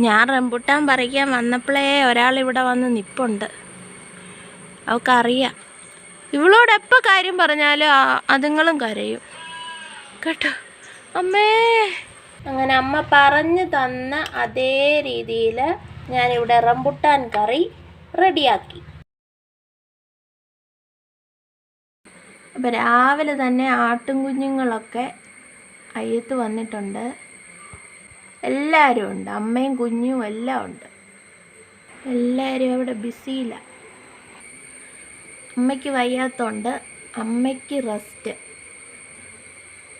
ഞാൻ റംബുട്ടാൻ പറിക്കാൻ വന്നപ്പോഴേ ഒരാൾ ഇവിടെ വന്ന് നിപ്പുണ്ട്. അവൾക്കറിയാം. ഇവളോട് എപ്പോൾ കാര്യം പറഞ്ഞാലും അതുങ്ങളും കരയും. കേട്ടോ? അമ്മേ. അങ്ങനെ അമ്മ പറഞ്ഞു തന്ന അതേ രീതിയിൽ ഞാനിവിടെ റംബുട്ടാൻ കറി റെഡിയാക്കി. അപ്പം രാവിലെ തന്നെ ആട്ടും കുഞ്ഞുങ്ങളൊക്കെ അയ്യത്ത് വന്നിട്ടുണ്ട്. എല്ലാവരും ഉണ്ട്. അമ്മയും കുഞ്ഞും എല്ലാം ഉണ്ട്. എല്ലാവരും അവിടെ ബിസിയില്ല അമ്മയ്ക്ക് വയ്യാത്തതുകൊണ്ട് അമ്മയ്ക്ക് റെസ്റ്റ്.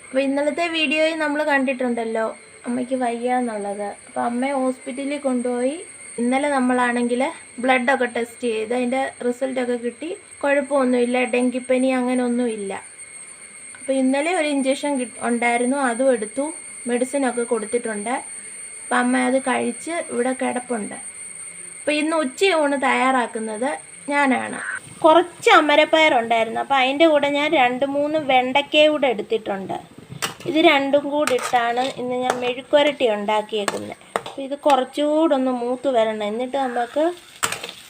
അപ്പോൾ ഇന്നലത്തെ വീഡിയോയിൽ നമ്മൾ കണ്ടിട്ടുണ്ടല്ലോ അമ്മയ്ക്ക് വയ്യ എന്നുള്ളത്. അപ്പോൾ അമ്മയെ ഹോസ്പിറ്റലിൽ കൊണ്ടുപോയി ഇന്നലെ നമ്മളാണെങ്കിൽ ബ്ലഡൊക്കെ ടെസ്റ്റ് ചെയ്ത് അതിന്റെ റിസൾട്ടൊക്കെ കിട്ടി. കുഴപ്പമൊന്നുമില്ല ഡെങ്കിപ്പനി അങ്ങനെ ഒന്നുമില്ല അപ്പോൾ ഇന്നലെ ഒരു ഇഞ്ചക്ഷൻ ഉണ്ടായിരുന്നു. അതും എടുത്തു. മെഡിസിനൊക്കെ കൊടുത്തിട്ടുണ്ട്. അപ്പം അമ്മ അത് കഴിച്ച് ഇവിടെ കിടപ്പുണ്ട്. അപ്പോൾ ഇന്ന് ഉച്ചയൂണ് തയ്യാറാക്കുന്നത് ഞാനാണ്. കുറച്ച് അമരപ്പയറുണ്ടായിരുന്നു അപ്പോൾ അതിന്റെ കൂടെ ഞാൻ രണ്ട് മൂന്ന് വെണ്ടയ്ക്ക കൂടെ എടുത്തിട്ടുണ്ട്. ഇത് രണ്ടും കൂടി ഇട്ടാണ് ഇന്ന് ഞാൻ മെഴുക്കുരട്ടി ഉണ്ടാക്കിയേക്കുന്നത്. അപ്പോൾ ഇത് കുറച്ചുകൂടെ ഒന്ന് മൂത്ത് വരണം. എന്നിട്ട് നമുക്ക്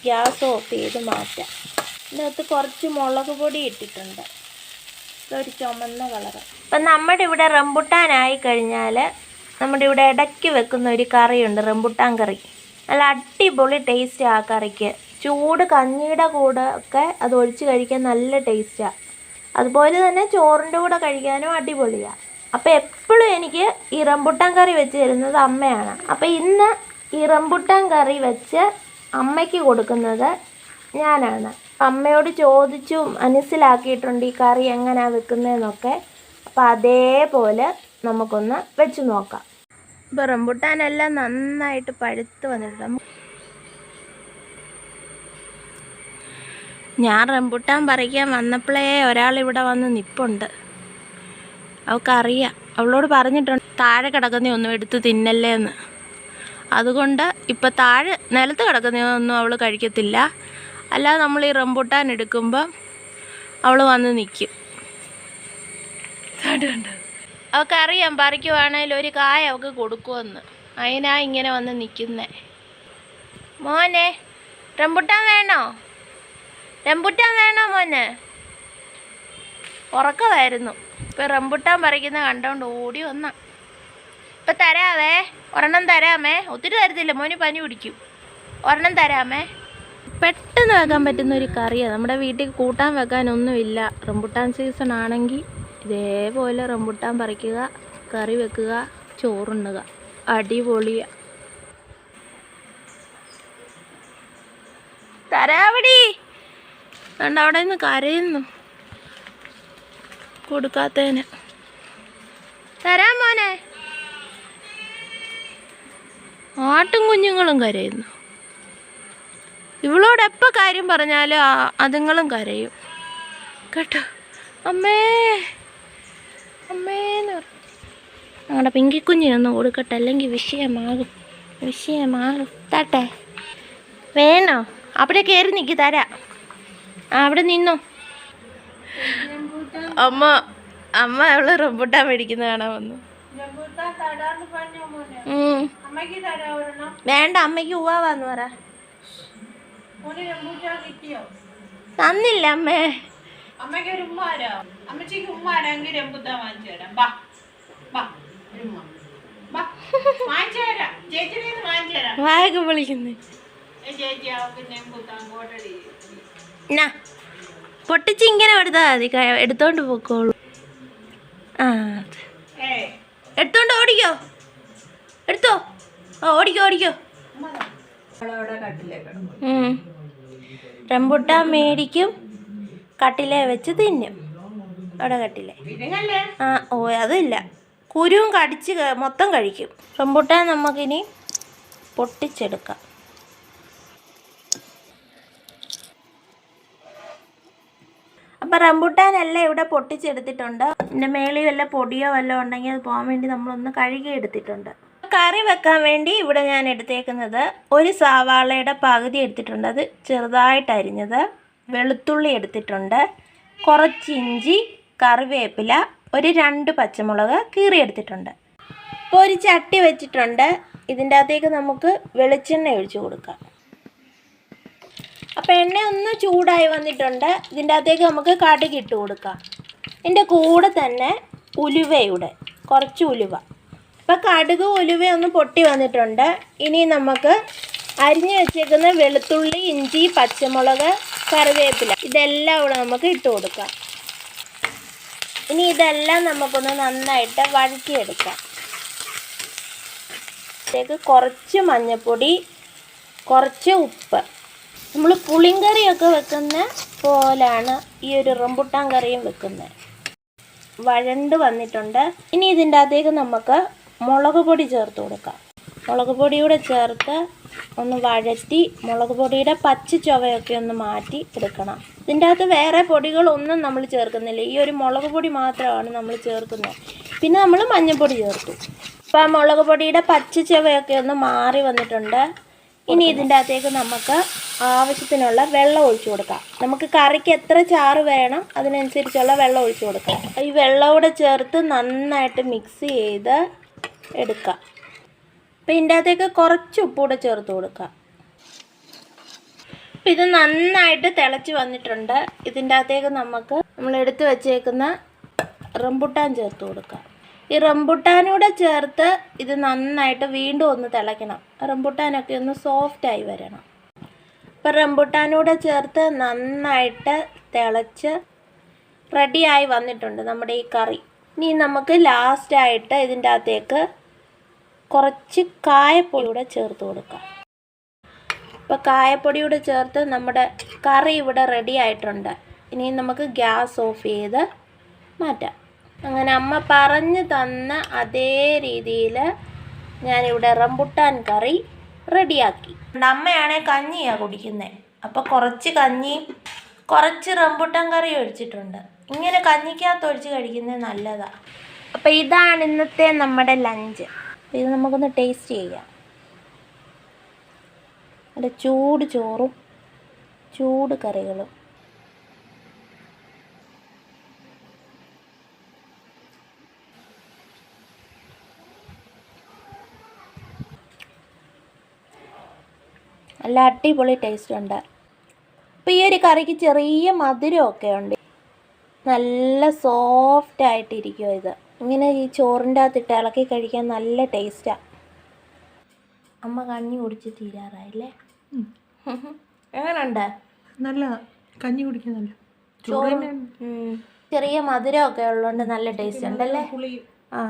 ഗ്യാസ് ഓഫ് ചെയ്ത് മാറ്റാം. ഇതിനകത്ത് കുറച്ച് മുളക് പൊടി ഇട്ടിട്ടുണ്ട്. ഇതൊരു ചുമന്ന കളറ്. അപ്പം നമ്മുടെ ഇവിടെ റംബുട്ടാനായി കഴിഞ്ഞാൽ നമ്മുടെ ഇവിടെ ഇടയ്ക്ക് വെക്കുന്ന ഒരു കറിയുണ്ട് റംബുട്ടാൻ കറി. നല്ല അടിപൊളി ടേസ്റ്റ് ആ കറിക്ക്. ചൂട് കഞ്ഞിയുടെ കൂടെ ഒക്കെ അത് ഒഴിച്ച് കഴിക്കാൻ നല്ല ടേസ്റ്റാണ് അതുപോലെ തന്നെ ചോറിന്റെ കൂടെ കഴിക്കാനും അടിപൊളിയാണ് അപ്പോൾ എപ്പോഴും എനിക്ക് ഈ റംബുട്ടാൻ കറി വെച്ച് തരുന്നത് അമ്മയാണ്. അപ്പോൾ ഇന്ന് ഈ റംബുട്ടാൻ കറി വെച്ച് അമ്മയ്ക്ക് കൊടുക്കുന്നത് ഞാനാണ്. അമ്മയോട് ചോദിച്ചു മനസ്സിലാക്കിയിട്ടുണ്ട് ഈ കറി എങ്ങനെയാണ് വെക്കുന്നതെന്നൊക്കെ. അപ്പോൾ അതേപോലെ നമുക്കൊന്ന് വെച്ച് നോക്കാം. ഇപ്പോൾ റംബുട്ടാനെല്ലാം നന്നായിട്ട് പഴുത്ത് വന്നിട്ടുണ്ട്. ഞാൻ റംബുട്ടാൻ പറിക്കാൻ വന്നപ്പോഴേ ഒരാൾ ഇവിടെ വന്ന് നിപ്പുണ്ട്. അവൾക്കറിയാം. അവളോട് പറഞ്ഞിട്ടുണ്ട് താഴെ കിടക്കുന്ന ഒന്നും എടുത്ത് തിന്നല്ലേ എന്ന്. അതുകൊണ്ട് ഇപ്പം താഴെ നിലത്ത് കിടക്കുന്നതൊന്നും അവൾ കഴിക്കത്തില്ല. അല്ലാതെ നമ്മൾ ഈ റംബുട്ടാൻ എടുക്കുമ്പം അവൾ വന്ന് നിൽക്കും അവൾക്കറിയാം പറിക്കുവാണേൽ ഒരു കായ അവൾക്ക് കൊടുക്കുമെന്ന് അതിനാ ഇങ്ങനെ വന്ന് നിൽക്കുന്നേ മോനെ റംബുട്ടാൻ വേണോ? റംബുട്ടാൻ വേണോ മോനെ? ഉറക്കമായിരുന്നു. ഇപ്പം റംബുട്ടാൻ പറിക്കുന്ന കണ്ടോണ്ട് ഓടി വന്ന. ഇപ്പം തരാവേ ഒരെണ്ണം തരാമേ. ഒത്തിരി തരത്തില്ല മോന് പനി പിടിക്കും. ഒരെണ്ണം തരാമേ. പെട്ടെന്ന് വെക്കാൻ പറ്റുന്ന ഒരു കറിയാണ് നമ്മുടെ വീട്ടിൽ കൂട്ടാൻ വെക്കാനൊന്നുമില്ല. റംബുട്ടാൻ സീസൺ ആണെങ്കിൽ ഇതേപോലെ റംബുട്ടാൻ പറിക്കുക കറി വെക്കുക ചോറുണ്ണുക. അടിപൊളിയ തരാവടി കണ്ട അവിടെ നിന്ന് കരയുന്നു. കൊടുക്കാത്തതിന്. തരാം മോനെ. ആട്ടും കുഞ്ഞുങ്ങളും കരയുന്നു. ഇവളോട് എപ്പോൾ കാര്യം പറഞ്ഞാലും അതുങ്ങളും കരയും. കേട്ടോ? അമ്മേ. അമ്മേന്ന് ഞങ്ങളുടെ പിങ്കിക്കുഞ്ഞിനൊന്ന് കൊടുക്കട്ടെ അല്ലെങ്കിൽ വിഷയമാകും. വിഷയമാകും. തട്ടെ. വേണോ? അവിടെ കയറി നിൽക്കി തരാം. അവിടെ നിന്നോ. അമ്മ അമ്മ അവൾ റംബുട്ടാൻ മേടിക്കുന്ന കാണാൻ വന്നു. വേണ്ട അമ്മയ്ക്ക് ഉവാന്ന് പറ. തന്നില്ല അമ്മേ. അമ്മയ്ക്ക് ഒരു ഉമ്മാരോ അമ്മച്ചിക്ക് ഉമ്മാരെങ്കിൽ രംബുദ്ധ വാങ്ങിച്ചു തരാം. ബാ ബാ വാങ്ങിച്ചു തരാം. ചേച്ചിനെ വാങ്ങിച്ചു തരാം. വായൊക്കെ വിളിക്കുന്നു ഏ, ചേച്ചി അവർക്ക് രമ്പുത്താൻ കോട്ടടി. എന്നാ പൊട്ടിച്ച് ഇങ്ങനെ എടുത്താൽ മതി. എടുത്തോണ്ട് പോക്കോളൂ. ആ എടുത്തോണ്ട് ഓടിക്കോ. എടുത്തോ. ആ ഓടിക്കോ ഓടിക്കോ. റംബുട്ടാൻ മേടിക്കും. കട്ടിലെ വെച്ച് തിന്നും. അവിടെ കട്ടിലെ. ആ ഓ അതില്ല. കുരുവും കടിച്ച് മൊത്തം കഴിക്കും. റംബുട്ടാൻ നമുക്കിനി പൊട്ടിച്ചെടുക്കാം. അപ്പം റംബുട്ടാനെല്ലാം ഇവിടെ പൊട്ടിച്ചെടുത്തിട്ടുണ്ട്. ഇതിന്റെ മേളിൽ വല്ല പൊടിയോ വല്ലതും ഉണ്ടെങ്കിൽ അത് പോകാൻ വേണ്ടി നമ്മളൊന്ന് കഴുകി എടുത്തിട്ടുണ്ട്. കറി വെക്കാൻ വേണ്ടി ഇവിടെ ഞാൻ എടുത്തേക്കുന്നത് ഒരു സവാളയുടെ പകുതി എടുത്തിട്ടുണ്ട്. അത് ചെറുതായിട്ട് അരിഞ്ഞത്. വെളുത്തുള്ളി എടുത്തിട്ടുണ്ട്. കുറച്ച് ഇഞ്ചി കറിവേപ്പില ഒരു രണ്ട് പച്ചമുളക് കീറി എടുത്തിട്ടുണ്ട്. ഇപ്പോൾ ഒരു ചട്ടി വെച്ചിട്ടുണ്ട്. ഇതിന്റെ അകത്തേക്ക് നമുക്ക് വെളിച്ചെണ്ണ ഒഴിച്ചു കൊടുക്കാം. അപ്പോൾ എണ്ണ ഒന്ന് ചൂടായി വന്നിട്ടുണ്ട്. ഇതിന്റെ അകത്തേക്ക് നമുക്ക് കടുക് ഇട്ട് കൊടുക്കാം. ഇതിന്റെ കൂടെ തന്നെ ഉലുവയുടെ കുറച്ച് ഉലുവ. അപ്പോൾ കടുക് ഉലുവ ഒന്ന് പൊട്ടി വന്നിട്ടുണ്ട്. ഇനി നമുക്ക് അരിഞ്ഞു വെച്ചേക്കുന്ന വെളുത്തുള്ളി ഇഞ്ചി പച്ചമുളക് കറിവേപ്പില. ഇതെല്ലാം കൂടെ നമുക്ക് ഇട്ട് കൊടുക്കാം. ഇനി ഇതെല്ലാം നമുക്കൊന്ന് നന്നായിട്ട് വഴറ്റിയെടുക്കാം. ഇതിലേക്ക് കുറച്ച് മഞ്ഞൾപ്പൊടി കുറച്ച് ഉപ്പ്. നമ്മൾ പുളിങ്കറിയൊക്കെ വെക്കുന്ന പോലാണ് ഈ ഒരു റംബുട്ടാൻ കറിയും വെക്കുന്നത് വഴണ്ട് വന്നിട്ടുണ്ട്. ഇനി ഇതിന്റെ അകത്തേക്ക് നമുക്ക് മുളക് പൊടി ചേർത്ത് കൊടുക്കാം. മുളക് പൊടിയൂടെ ചേർത്ത് ഒന്ന് വഴറ്റി മുളക് പൊടിയുടെ പച്ച ചുവയൊക്കെ ഒന്ന് മാറ്റി എടുക്കണം. ഇതിന്റെ അകത്ത് വേറെ പൊടികളൊന്നും നമ്മൾ ചേർക്കുന്നില്ല. ഈ ഒരു മുളക് പൊടി മാത്രമാണ് നമ്മൾ ചേർക്കുന്നത്. പിന്നെ നമ്മൾ മഞ്ഞൾപ്പൊടി ചേർത്തു. അപ്പോൾ ആ മുളക് പൊടിയുടെ പച്ച ചുവയൊക്കെ ഒന്ന് മാറി വന്നിട്ടുണ്ട്. ഇനി ഇതിന്റെ അകത്തേക്ക് നമുക്ക് ആവശ്യത്തിനുള്ള വെള്ളം ഒഴിച്ചു കൊടുക്കാം. നമുക്ക് കറിക്ക് എത്ര ചാറ് വേണം അതിനനുസരിച്ചുള്ള വെള്ളം ഒഴിച്ചു കൊടുക്കാം. ഈ വെള്ളം കൂടെ ചേർത്ത് നന്നായിട്ട് മിക്സ് ചെയ്ത് എടുക്കാം. അപ്പം ഇതിന്റെ അകത്തേക്ക് കുറച്ച് ഉപ്പ് കൂടെ ചേർത്ത് കൊടുക്കുക അപ്പം ഇത് നന്നായിട്ട് തിളച്ച് വന്നിട്ടുണ്ട്. ഇതിന്റെ അകത്തേക്ക് നമുക്ക് നമ്മൾ എടുത്ത് വെച്ചേക്കുന്ന റംബുട്ടാൻ ചേർത്ത് കൊടുക്കാം. ഈ റംബുട്ടാനൂടെ ചേർത്ത് ഇത് നന്നായിട്ട് വീണ്ടും ഒന്ന് തിളയ്ക്കണം. റംബുട്ടാനൊക്കെ ഒന്ന് സോഫ്റ്റായി വരണം. അപ്പം റംബുട്ടാനൂടെ ചേർത്ത് നന്നായിട്ട് തിളച്ച് റെഡിയായി വന്നിട്ടുണ്ട് നമ്മുടെ ഈ കറി. ഇനി നമുക്ക് ലാസ്റ്റായിട്ട് ഇതിന്റെ അകത്തേക്ക് കുറച്ച് കായപ്പൊടി കൂടെ ചേർത്ത് കൊടുക്കാം. ഇപ്പോൾ കായപ്പൊടിയൂടെ ചേർത്ത് നമ്മുടെ കറി ഇവിടെ റെഡി ആയിട്ടുണ്ട്. ഇനി നമുക്ക് ഗ്യാസ് ഓഫ് ചെയ്ത് മാറ്റാം. അങ്ങനെ അമ്മ പറഞ്ഞു തന്ന അതേ രീതിയിൽ ഞാനിവിടെ റംബുട്ടാൻ കറി റെഡിയാക്കി അമ്മയാണെ കഞ്ഞിയാണ് കുടിക്കുന്നത് അപ്പോൾ കുറച്ച് കഞ്ഞിയും കുറച്ച് റംബുട്ടാൻ കറി ഒഴിച്ചിട്ടുണ്ട്. ഇങ്ങനെ കഞ്ഞിക്കകത്ത് ഒഴിച്ച് കഴിക്കുന്നത് നല്ലതാണ് അപ്പോൾ ഇതാണ് ഇന്നത്തെ നമ്മുടെ ലഞ്ച് ഇത് നമുക്കൊന്ന് ടേസ്റ്റ് ചെയ്യാം. നല്ല ചൂട് ചോറും ചൂട് കറികളും. നല്ല അടിപൊളി ടേസ്റ്റ് ഉണ്ട്. അപ്പോൾ ഈ ഒരു കറിക്ക് ചെറിയ മധുരമൊക്കെ ഉണ്ട്. നല്ല സോഫ്റ്റ് ആയിട്ടിരിക്കും ഇത്. ഇങ്ങനെ ഈ ചോറിന്റെ അകത്തിട്ട് ഇളക്കി കഴിക്കാൻ നല്ല ടേസ്റ്റാണ് അമ്മ കഞ്ഞി കുടിച്ച് തീരാറായില്ലേ? എങ്ങനെയുണ്ട് നല്ല കഞ്ഞി കുടിക്കാൻ ചെറിയ ചോറ് ചെറിയ മധുരമൊക്കെ ഉള്ളതുകൊണ്ട് നല്ല ടേസ്റ്റ് ഉണ്ടല്ലേ? ആ.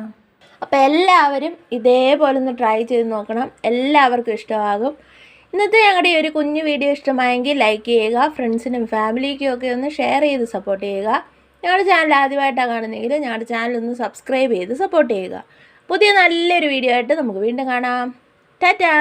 അപ്പോൾ എല്ലാവരും ഇതേപോലെ ഒന്ന് ട്രൈ ചെയ്ത് നോക്കണം. എല്ലാവർക്കും ഇഷ്ടമാകും. ഇന്നത്തെ ഞങ്ങളുടെ ഈ ഒരു കുഞ്ഞു വീഡിയോ ഇഷ്ടമായെങ്കിൽ ലൈക്ക് ചെയ്യുക ഫ്രണ്ട്സിനും ഫാമിലിക്കും ഒക്കെ ഒന്ന് ഷെയർ ചെയ്ത് സപ്പോർട്ട് ചെയ്യുക. ഞങ്ങളുടെ ചാനൽ ആദ്യമായിട്ടാണ് കാണുന്നതെങ്കിൽ ഞങ്ങളുടെ ചാനൽ ഒന്ന് സബ്സ്ക്രൈബ് ചെയ്ത് സപ്പോർട്ട് ചെയ്യുക. പുതിയ നല്ലൊരു വീഡിയോ ആയിട്ട് നമുക്ക് വീണ്ടും കാണാം. ടാറ്റാ!